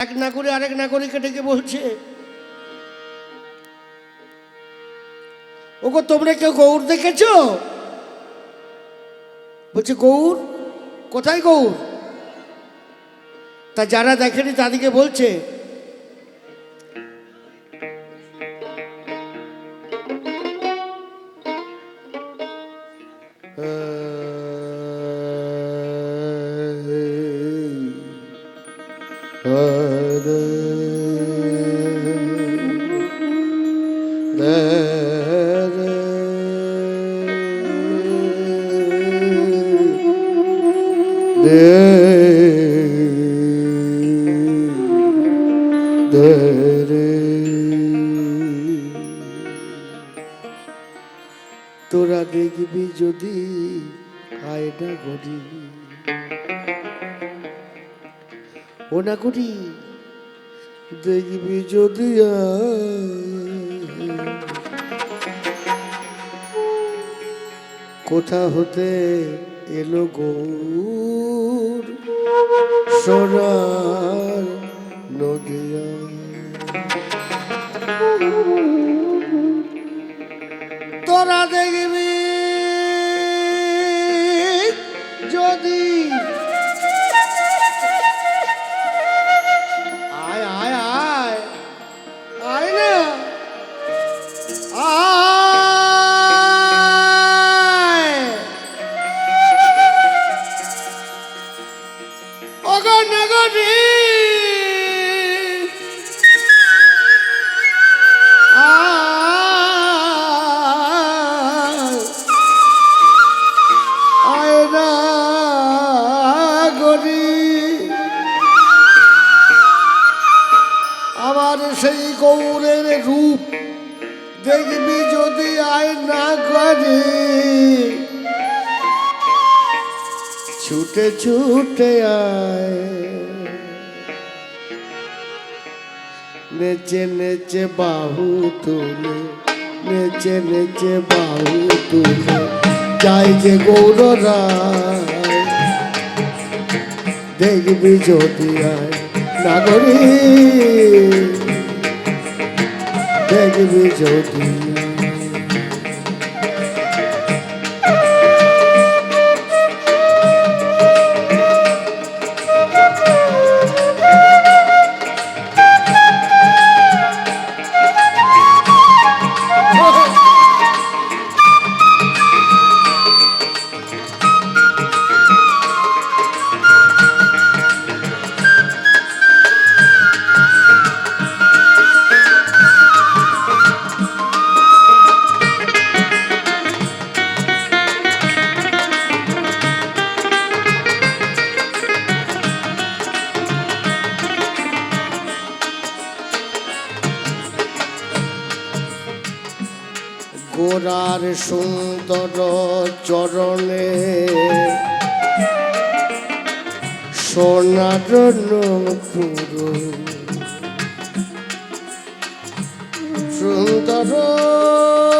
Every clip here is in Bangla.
এক না করে আরেক না করে ডেকে বলছে, ওগো, তোমরা কেউ গৌর দেখেছ? বলছে, গৌর? কোথায় গৌর? তা যারা দেখেনি তাদেরকে বলছে তোরা দেখবি যদি আয়না করি ও না করি দেখবি যদি আয়। কোথা হতে এলো গৌর সোনার নদিয়া। তোরা দেখবি অগনগরী আয় আয়না গরি আমার সেই গৌরের রূপ দেখবি যদি আয়না করে ছুটে ছুটে আয়। নেচে নেচে বাহু তুলে, নেচে নেচে বাহু তুলে, যাই যে গৌররা দেখবি যদি আয় নাগরী দেখবি যদি সোনার পুরো। সুন্দর।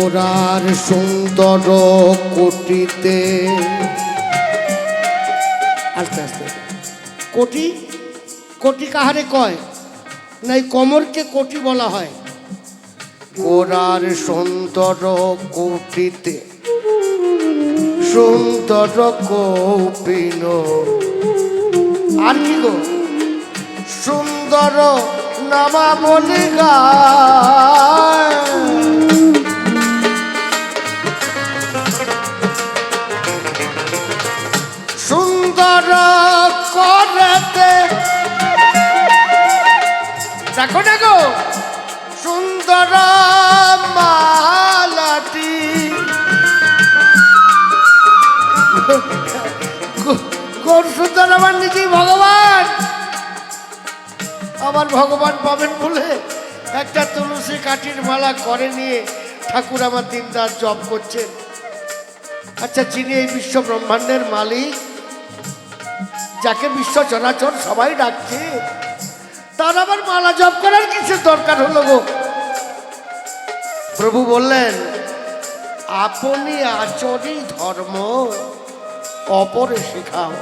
গোরার সুন্দর কোটিতে। আস্তে আস্তে। কোটি? কোটি কাহারে কয়? না এই কমরকে কোটি বলা হয়। গোরার সুন্দর কোটিতে। সুন্দর কৌপিন। আর কি গো? সুন্দর নামা গায় আমার ভগবান পাবেন বলে একটা তুলসী কাঠির মালা করে নিয়ে ঠাকুর আমার দিন রাত জপ করছেন। আচ্ছা যিনি এই বিশ্ব ব্রহ্মাণ্ডের মালিক, যাকে বিশ্ব চরাচর সবাই ডাকছে, তার আবার মালা জপ করার কিছু দরকার হলো গো? প্রভু বললেন, আপনি আচরি ধর্ম অপরে শেখাও।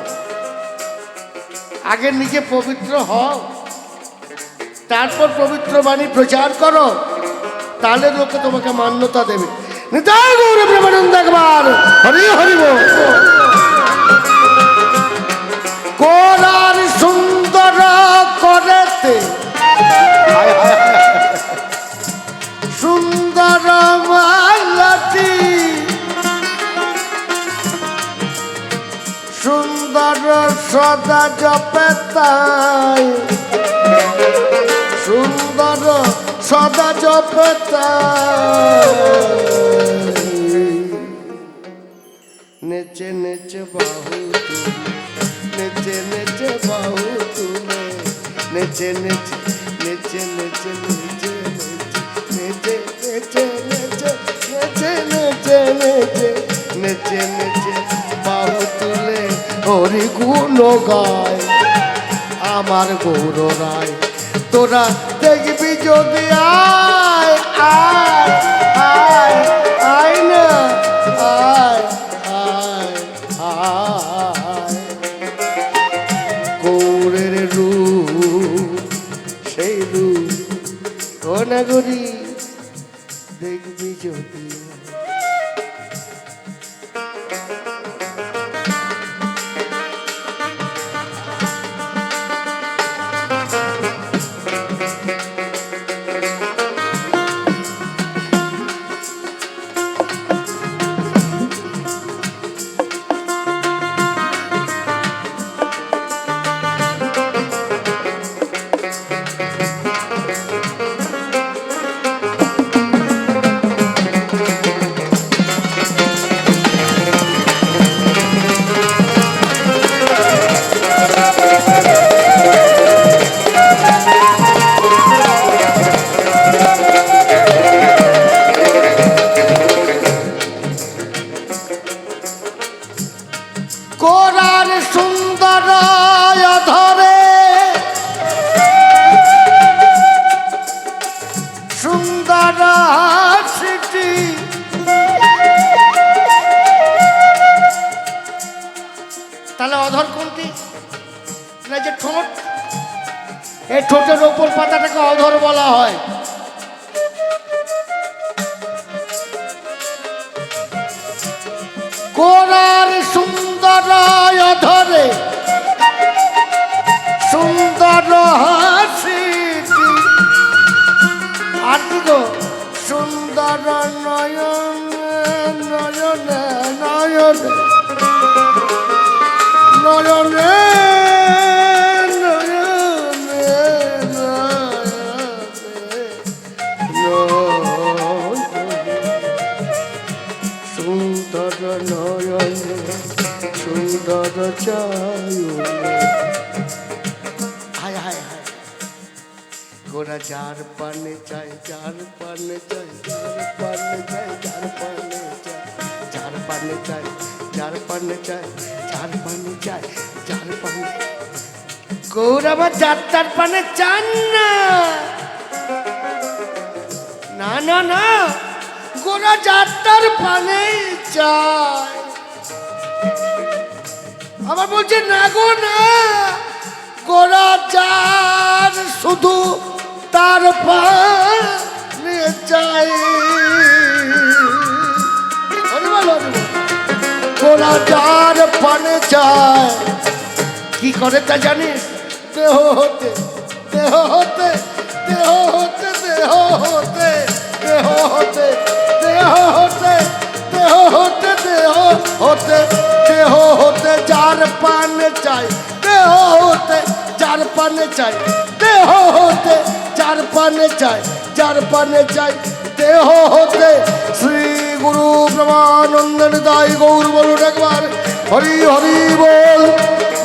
আগে নিজে পবিত্র হও তারপর পবিত্র বাণী প্রচার করো তাহলে লোকে তোমাকে মান্যতা দেবে। নিতাই গৌর প্রেমানন্দ একবার। হরি হরি সুন্দর করেতে। সুন্দর সুন্দর সদা জপে নেচে নেচে বাহু নেচে নেচে বাহু তুলে, নেচে নেচে নেচে নেচে নেচে নেচে নেচে নেচে নেচে নেচে নেচে নেচে নেচে বাহু তুলে। হরি গুণ গায় আমার গৌর রায়, তোরা দেখবি যদি আয় আয় আয় আয় না আয় আয় আয় সেই রূপ ঘনাগরি দেখবি যদি যে ঠোঁট? এই ঠোঁটের ওপর পাতাটাকে অধর বলা হয়। কোরার সুন্দর ধরে সুন্দর হাসিটি আর কি সুন্দর নয়ন নয়ন, নয়নে নয়নে পানে চাই যার পানে চাই যার পানে চাই যার পানে চাই যার পানে চাই যার পানে চাই যার পানে চাই যার পানে গৌর আমার তার পানে চান না। না না না, গোরা যাত্রার পানে চায় আবার বলছে, না গো, না, গোরা যার শুধু তার পানে চাই। গোরা যার পানে চায় কি করে তা জানিস দেহ হতে দেহ হতে দেহ হতে দেহ হতে দেহ হতে দেহ হতে দেহ হতে দেহ হতে দেহ হতে যার পানে চাই দেহ হতে, যার পানে চাই দেহ হতে যার পানে চাই যার পানে চাই দেহ হতে শ্রী গুরু ব্রহ্মানন্দের দায় গৌর বলুন একবার। হরি হরি বল,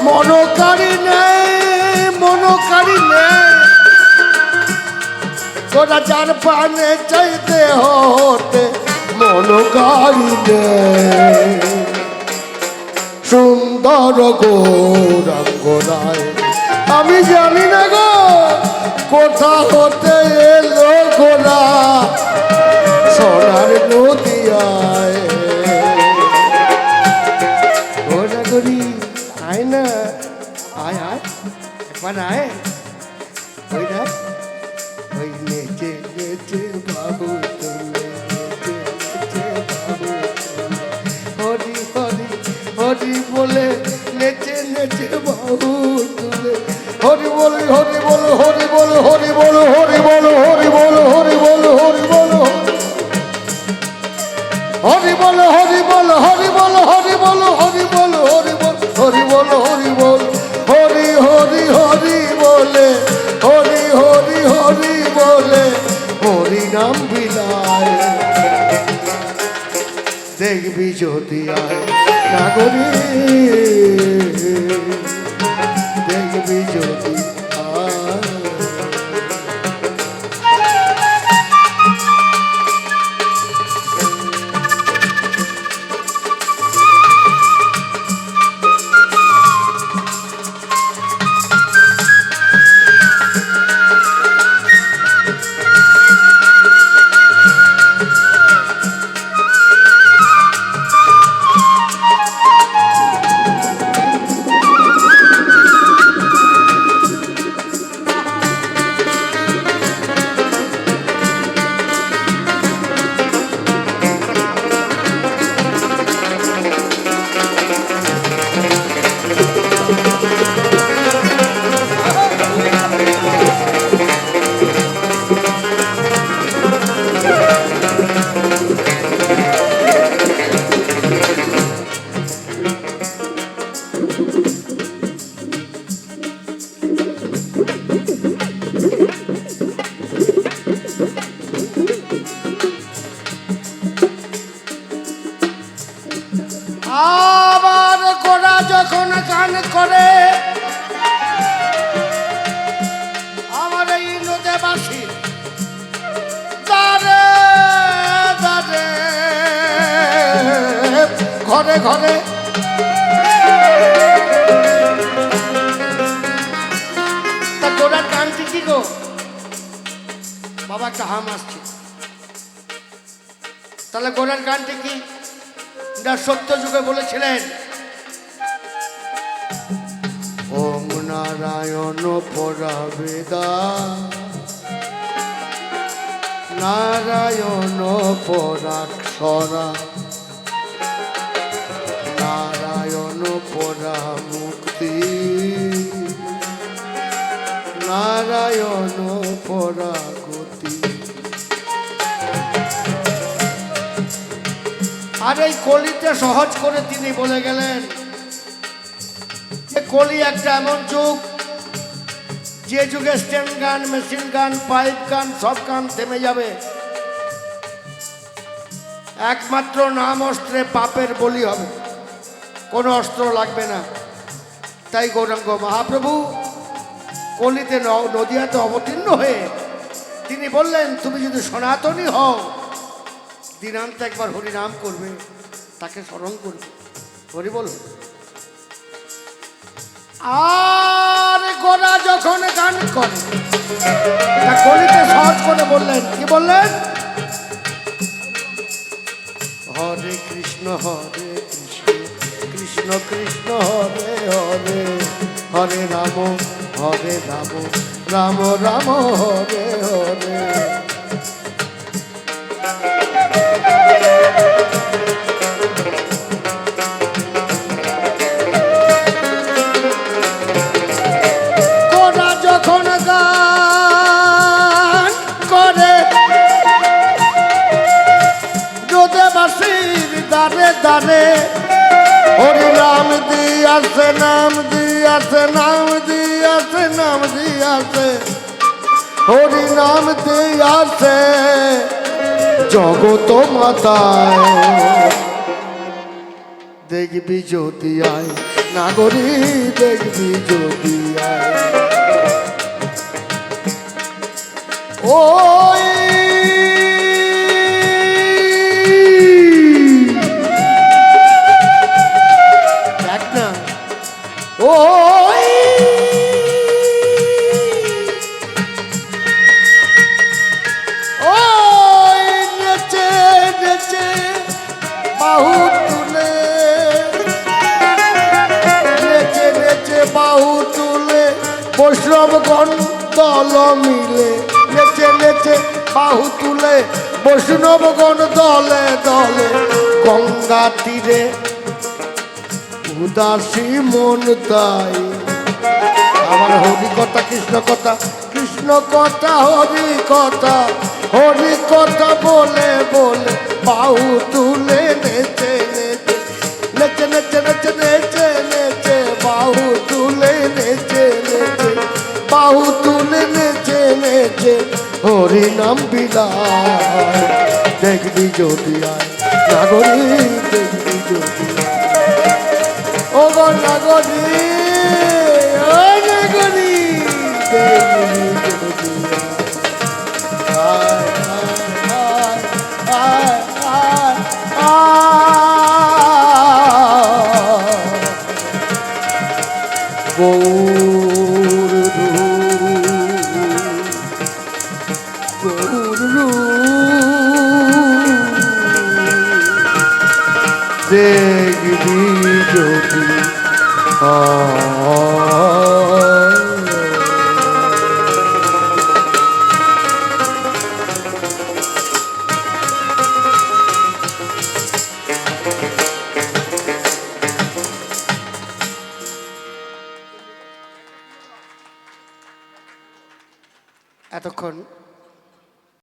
মনোকারী নেই মনোকারী নেই তোরা যার পানে চাইতে হতে মনোকারী নেই সুন্দর গৌরাঙ্গ রায়, আমি জানি না গো কোথা হতে এলো গোলা। সোনার নদিয়ায় ঘরে ঘরে। তা গোড়ার গানটি কি গো? বাবা একটা হাম আসছে। তাহলে গোড়ার গানটি কি? যা সত্য যুগে বলেছিলেন? ওম নারায়ণ পরাবেদা। নারায়ণ পরাক্ষরা। আর এই কলিতে সহজ করে তিনি বলে গেলেন কলি একটা এমন যুগ, যে যুগে স্ট্যান্ড গান, মেশিন গান, পাইপ গান, সব গান থেমে যাবে। একমাত্র নাম অস্ত্রে পাপের বলি হবে, কোনো অস্ত্র লাগবে না। তাই গৌরাঙ্গ মহাপ্রভু কলিতে নদিয়াতে অবতীর্ণ হয়ে তিনি বললেন, তুমি যদি সনাতনী হও দিনান্ত একবার হরিনাম করবে, তাকে স্মরণ করবে। হরি বল। আর গোরা যখন গান করে সহজ করে বললেন, কি বললেন? হরে কৃষ্ণ হরে কৃষ্ণ কৃষ্ণ কৃষ্ণ, হরে হরে হরে রাম হরে রাম রাম রাম, হরে হরে। নাম দিয়াছে জগত মাতায়। দেখবি যদি আয় নাগরী দেখবি যদি আয়। ওই দল মিলে, নেচে নেচে বাহু তুলে বৈষ্ণবগণ দলে দলে। গঙ্গা তীরে উদাসী মন তাই আমার হরি কথা, কৃষ্ণ কথা কৃষ্ণ কথা, হরি কথা হরি কথা বলে বলে। বাহু তুলে নেচে নেচে নেচে নেচে নেচে নেচে। হরি নাম বিলায়। দেখবি যদি আয় নাগরিক দেখবি যদি ও গো দেখবি যদি।